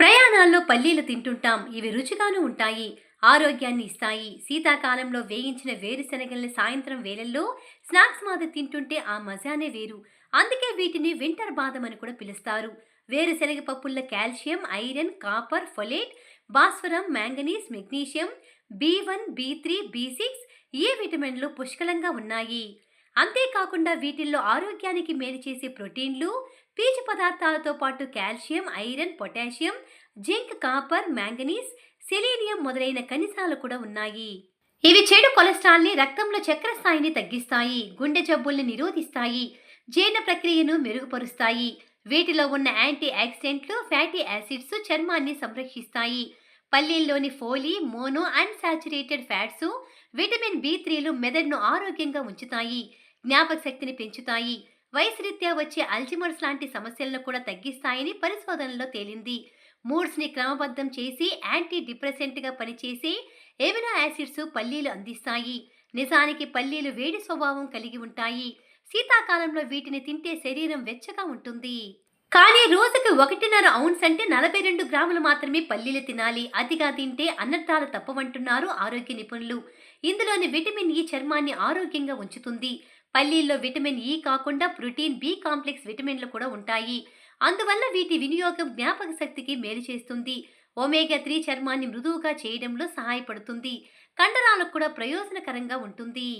ప్రయాణాల్లో పల్లీలు తింటుంటాం. ఇవి రుచిగాను ఉంటాయి. ఆరోగ్యాన్ని ఇస్తాయి. శీతాకాలంలో వేయించిన వేరుశనగల్ని సాయంత్రం వేళల్లో స్నాక్స్ మాది తింటుంటే ఆ మజానే వేరు. అందుకే వీటిని వింటర్ బాదం అని కూడా పిలుస్తారు. వేరుశనగ పప్పుల్లో కాల్షియం ఐరన్ కాపర్ ఫొలేట్ భాస్వరం manganese magnesium B one B three B six A విటమిన్లు పుష్కలంగా ఉన్నాయి. అంతేకాకుండా వీటిల్లో ఆరోగ్యానికి మేలు చేసే ప్రోటీన్లు పీచు పదార్థాలతో పాటు calcium iron potassium zinc copper manganese selenium మొదలైన ఖనిజాలు కూడా ఉన్నాయి. ఇవి చెడు కొలెస్ట్రాల్ని రక్తంలో చక్కెర స్థాయిని తగ్గిస్తాయి గుండె జబ్బుల్ని నిరోధిస్తాయి జీర్ణ ప్రక్రియను మెరుగుపరుస్తాయి. వీటిలో ఉన్న యాంటీ ఆక్సిడెంట్లు ఫ్యాటీ యాసిడ్స్ చర్మాన్ని సంరక్షిస్తాయి. పల్లీల్లోని poly mono unsaturated fats vitamin B త్రీలు మెదడును ఆరోగ్యంగా ఉంచుతాయి. జ్ఞాపక శక్తిని పెంచుతాయి. వయసురీత్యా వచ్చే అల్జిమర్స్ లాంటి సమస్యలను కూడా తగ్గిస్తాయని పరిశోధనలో తేలింది. మూడ్స్ని క్రమబద్ధం చేసి యాంటీ డిప్రెసెంట్గా పనిచేసే ఎమినో యాసిడ్స్ పల్లీలు అందిస్తాయి. నిజానికి పల్లీలు వేడి స్వభావం కలిగి ఉంటాయి. శీతాకాలంలో వీటిని తింటే శరీరం వెచ్చగా ఉంటుంది. కానీ రోజుకి ఒకటిన్నర ఔన్స్ అంటే నలభై రెండు గ్రాములు మాత్రమే పల్లీలు తినాలి. అతిగా తింటే అన్నర్థాలు తప్పవంటున్నారు ఆరోగ్య నిపుణులు. ఇందులోని విటమిన్ ఈ చర్మాన్ని ఆరోగ్యంగా ఉంచుతుంది. పల్లీల్లో విటమిన్ ఈ కాకుండా ప్రోటీన్ బి కాంప్లెక్స్ విటమిన్లు కూడా ఉంటాయి. అందువల్ల వీటి వినియోగం జ్ఞాపక శక్తికి మేలు చేస్తుంది. ఒమేగా త్రీ చర్మాన్ని మృదువుగా చేయడంలో సహాయపడుతుంది. కండరాలకు కూడా ప్రయోజనకరంగా ఉంటుంది.